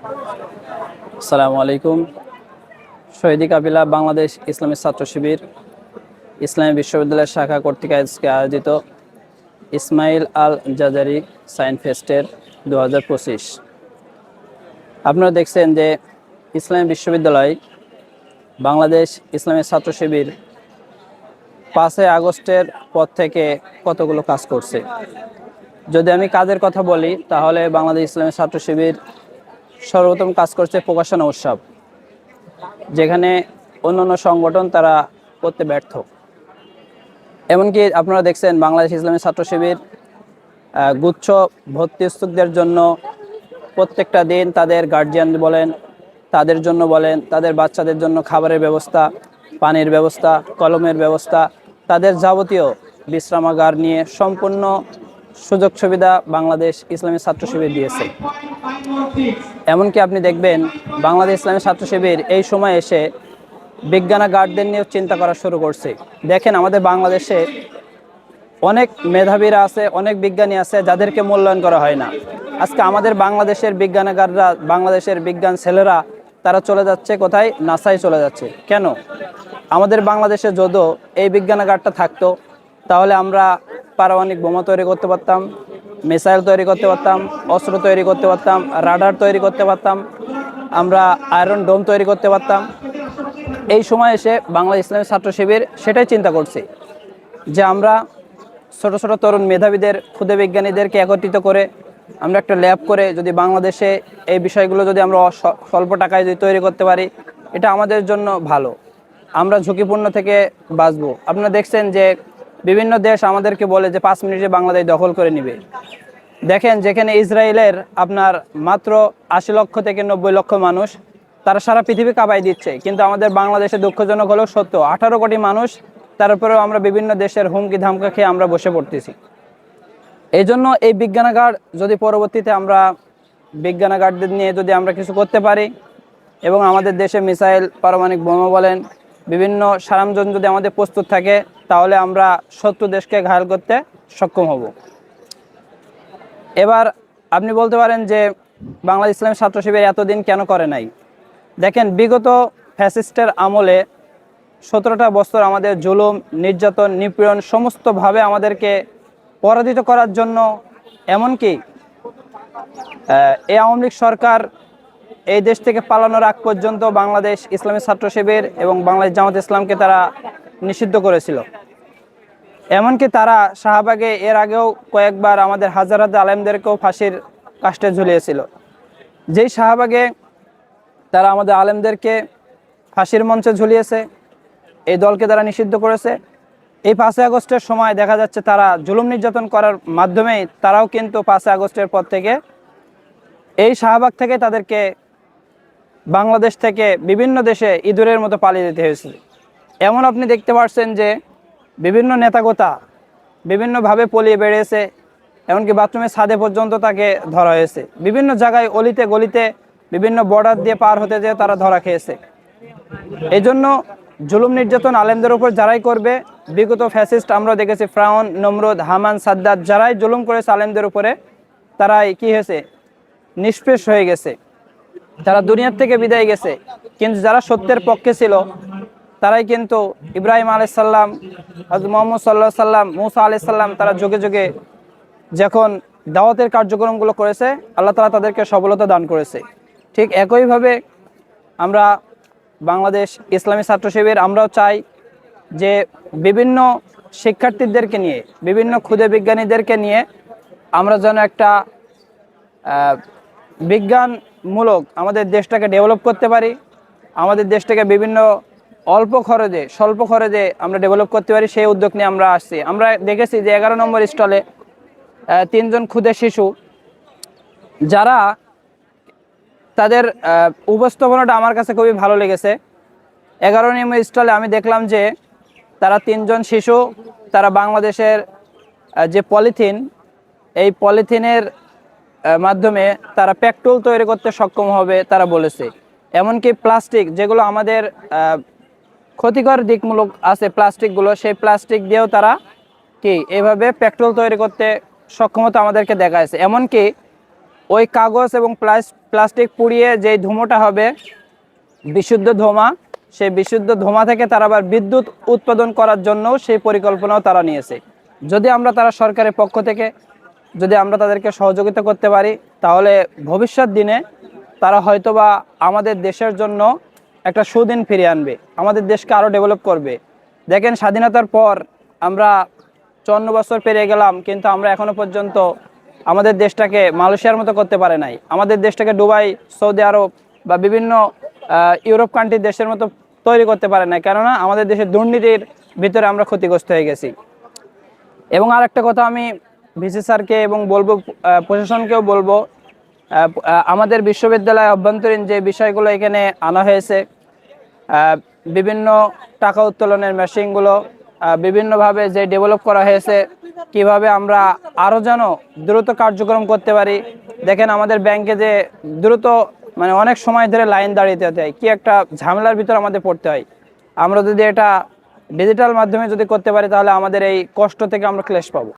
আসসালামু আলাইকুম। শহীদি কাবিলা বাংলাদেশ ইসলামী ছাত্র শিবির, ইসলামী বিশ্ববিদ্যালয়ের শাখা কর্তৃক আজকে আয়োজিত ইসমাইল আল জাজারি সাইন ফেস্টের দু আপনারা দেখছেন যে ইসলামী বিশ্ববিদ্যালয় বাংলাদেশ ইসলামী ছাত্র শিবির পাঁচই আগস্টের পর থেকে কতগুলো কাজ করছে। যদি আমি কাজের কথা বলি, তাহলে বাংলাদেশ ইসলামী ছাত্র শিবির সর্বপ্রথম কাজ করছে প্রকাশনা উৎসব, যেখানে অন্যান্য সংগঠন তারা করতে ব্যর্থ। এমনকি আপনারা দেখছেন বাংলাদেশ ইসলামী ছাত্র শিবির গুচ্ছ ভর্তি ইচ্ছুকদের জন্য প্রত্যেকটা দিন তাদের গার্জিয়ান বলেন, তাদের জন্য বলেন, তাদের বাচ্চাদের জন্য খাবারের ব্যবস্থা, পানির ব্যবস্থা, কলমের ব্যবস্থা, তাদের যাবতীয় বিশ্রামাগার নিয়ে সম্পূর্ণ সুযোগ সুবিধা বাংলাদেশ ইসলামী ছাত্র শিবির দিয়েছে। এমনকি আপনি দেখবেন, বাংলাদেশ ইসলামী ছাত্র শিবির এই সময় এসে বিজ্ঞানাগারদের নিয়েও চিন্তা করা শুরু করছে। দেখেন, আমাদের বাংলাদেশে অনেক মেধাবীরা আছে, অনেক বিজ্ঞানী আছে, যাদেরকে মূল্যায়ন করা হয় না। আজকে আমাদের বাংলাদেশের বিজ্ঞানাগাররা বাংলাদেশের বিজ্ঞান ছেলেরা, তারা চলে যাচ্ছে কোথায়? নাসায় চলে যাচ্ছে। কেন? আমাদের বাংলাদেশে যদিও এই বিজ্ঞানাগারটা থাকতো, তাহলে আমরা পারমাণবিক বোমা তৈরি করতে পারতাম, মিসাইল তৈরি করতে পারতাম, অস্ত্র তৈরি করতে পারতাম, রাডার তৈরি করতে পারতাম, আমরা আয়রন ডোম তৈরি করতে পারতাম। এই সময় এসে বাংলা ইসলামী ছাত্র শিবির সেটাই চিন্তা করছে যে আমরা ছোট ছোট তরুণ মেধাবীদের, ক্ষুদে বিজ্ঞানীদেরকে একত্রিত করে আমরা একটা ল্যাব করে যদি বাংলাদেশে এই বিষয়গুলো যদি আমরা স্বল্প টাকায় যদি তৈরি করতে পারি, এটা আমাদের জন্য ভালো। আমরা ঝুঁকিপূর্ণ থেকে বাঁচবো। আপনারা দেখছেন যে বিভিন্ন দেশ আমাদেরকে বলে যে পাঁচ মিনিটে বাংলাদেশ দখল করে নিবে। দেখেন যেখানে ইসরায়েলের আপনার মাত্র আশি লক্ষ থেকে নব্বই লক্ষ মানুষ, তারা সারা পৃথিবী কাঁপাই দিচ্ছে। কিন্তু আমাদের বাংলাদেশে দুঃখজনক হলেও সত্য, আঠারো কোটি মানুষ তারপরেও আমরা বিভিন্ন দেশের হুমকি ধামকা খেয়ে আমরা বসে পড়তেছি। এই জন্য এই বিজ্ঞানাগার যদি পরবর্তীতে আমরা বিজ্ঞানাগারদের নিয়ে যদি আমরা কিছু করতে পারি, এবং আমাদের দেশে মিসাইল, পারমাণবিক বোমা বলেন, বিভিন্ন সারামজন যদি আমাদের প্রস্তুত থাকে তাহলে আমরা শত্রু দেশকে ঘায়াল করতে সক্ষম হব। এবার আপনি বলতে পারেন যে বাংলা ইসলামী ছাত্র শিবির এতদিন কেন করে নাই? দেখেন, বিগত ফ্যাসিস্টের আমলে সতেরোটা বছর আমাদের জুলুম, নির্যাতন, নিপীড়ন সমস্তভাবে আমাদেরকে পরাজিত করার জন্য এমনকি এই আওয়ামী লীগ সরকার এই দেশ থেকে পালানোর আগ পর্যন্ত বাংলাদেশ ইসলামী ছাত্র শিবির এবং বাংলাদেশ জামাত ইসলামকে তারা নিষিদ্ধ করেছিল। এমনকি তারা শাহবাগে এর আগেও কয়েকবার আমাদের হাজার হাজার আলেমদেরকেও ফাঁসির কাষ্টে ঝুলিয়েছিল। যেই শাহবাগে তারা আমাদের আলেমদেরকে ফাঁসির মঞ্চে ঝুলিয়েছে, এই দলকে তারা নিষিদ্ধ করেছে। এই পাঁচই আগস্টের সময় দেখা যাচ্ছে তারা জুলুম নির্যাতন করার মাধ্যমেই তারাও কিন্তু পাঁচই আগস্টের পর থেকে এই শাহবাগ থেকে তাদেরকে বাংলাদেশ থেকে বিভিন্ন দেশে ইঁদুরের মতো পালিয়ে যেতে হয়েছিল। এমন আপনি দেখতে পাচ্ছেন যে বিভিন্ন নেতাগোতা বিভিন্নভাবে পলিয়ে বেড়েছে, এমনকি বাথরুমের ছাদে পর্যন্ত তাকে ধরা হয়েছে। বিভিন্ন জায়গায় অলিতে গলিতে বিভিন্ন বর্ডার দিয়ে পার হতে যেয়ে তারা ধরা খেয়েছে। এই জন্য জুলুম নির্যাতন আলেমদের উপর যারাই করবে, বিগত ফ্যাসিস্ট আমরা দেখেছি ফ্রাউন, নমরুদ, হামান, সাদ্দাত, যারাই জুলুম করেছে আলেমদের উপরে, তারাই কি হয়েছে? নিষ্পেষ হয়ে গেছে। তারা দুনিয়ার থেকে বিদায় গেছে, কিন্তু যারা সত্যের পক্ষে ছিল তারাই কিন্তু ইব্রাহিম আলাইসাল্লাম হজরত মোহাম্মদ সাল্লাহ সাল্লাম, মুসা আলাইসাল্লাম তারা যুগে যুগে যখন দাওয়াতের কার্যক্রমগুলো করেছে, আল্লাহ তালা তাদেরকে সফলতা দান করেছে। ঠিক একইভাবে আমরা বাংলাদেশ ইসলামী ছাত্র শিবির, আমরাও চাই যে বিভিন্ন শিক্ষার্থীদেরকে নিয়ে, বিভিন্ন ক্ষুদে বিজ্ঞানীদেরকে নিয়ে আমরা যেন একটা বিজ্ঞানমূলক আমাদের দেশটাকে ডেভেলপ করতে পারি, আমাদের দেশটাকে বিভিন্ন অল্প খরচে, স্বল্প খরচে আমরা ডেভেলপ করতে পারি, সেই উদ্যোগ নিয়ে আমরা আসছি। আমরা দেখেছি যে এগারো নম্বর স্টলে তিনজন ক্ষুদে শিশু, যারা তাদের উপস্থাপনাটা আমার কাছে খুবই ভালো লেগেছে। এগারো নম্বর স্টলে আমি দেখলাম যে তারা তিনজন শিশু, তারা বাংলাদেশের যে পলিথিন, এই পলিথিনের মাধ্যমে তারা পেট্রোল তৈরি করতে সক্ষম হবে তারা বলেছে। এমনকি প্লাস্টিক, যেগুলো আমাদের ক্ষতিকর দিকমূলক আছে প্লাস্টিকগুলো, সেই প্লাস্টিক দিয়েও তারা কি এভাবে পেট্রোল তৈরি করতে সক্ষমতা আমাদেরকে দেখাচ্ছে এমনকি ওই কাগজ এবং প্লাস- প্লাস্টিক পুড়িয়ে যেই ধুমোটা হবে, বিশুদ্ধ ধোঁয়া, সেই বিশুদ্ধ ধোঁয়া থেকে তারা আবার বিদ্যুৎ উৎপাদন করার জন্য সেই পরিকল্পনাও তারা নিয়েছে। যদি আমরা তারা সরকারের পক্ষ থেকে, যদি আমরা তাদেরকে সহযোগিতা করতে পারি, তাহলে ভবিষ্যৎ দিনে তারা হয়তোবা আমাদের দেশের জন্য একটা সুদিন ফিরিয়ে আনবে। আমাদের দেশকে আরও ডেভেলপ করবে। দেখেন স্বাধীনতার পর আমরা চুয়ান্ন বছর পেরিয়ে গেলাম, কিন্তু আমরা এখনও পর্যন্ত আমাদের দেশটাকে মালয়েশিয়ার মতো করতে পারে নাই। আমাদের দেশটাকে দুবাই, সৌদি আরব বা বিভিন্ন ইউরোপ কান্ট্রি দেশের মতো তৈরি করতে পারে না কেননা আমাদের দেশের দুর্নীতির ভিতরে আমরা ক্ষতিগ্রস্ত হয়ে গেছি। এবং আর একটা কথা আমি ভিসি স্যারকে এবং বলব প্রশাসনকেও বলব আমাদের বিশ্ববিদ্যালয় অভ্যন্তরীণ যে বিষয়গুলো এখানে আনা হয়েছে বিভিন্ন টাকা উত্তোলনের মেশিনগুলো বিভিন্নভাবে যে ডেভেলপ করা হয়েছে, কীভাবে আমরা আরও যেন দ্রুত কার্যক্রম করতে পারি। দেখেন আমাদের ব্যাংকে যে দ্রুত মানে অনেক সময় ধরে লাইন দাঁড়িয়ে যেতে হয়, কি একটা ঝামেলার ভিতর আমাদের পড়তে হয়। আমরা যদি এটা ডিজিটাল মাধ্যমে যদি করতে পারি, তাহলে আমাদের এই কষ্ট থেকে আমরা ক্লেশ পাবো।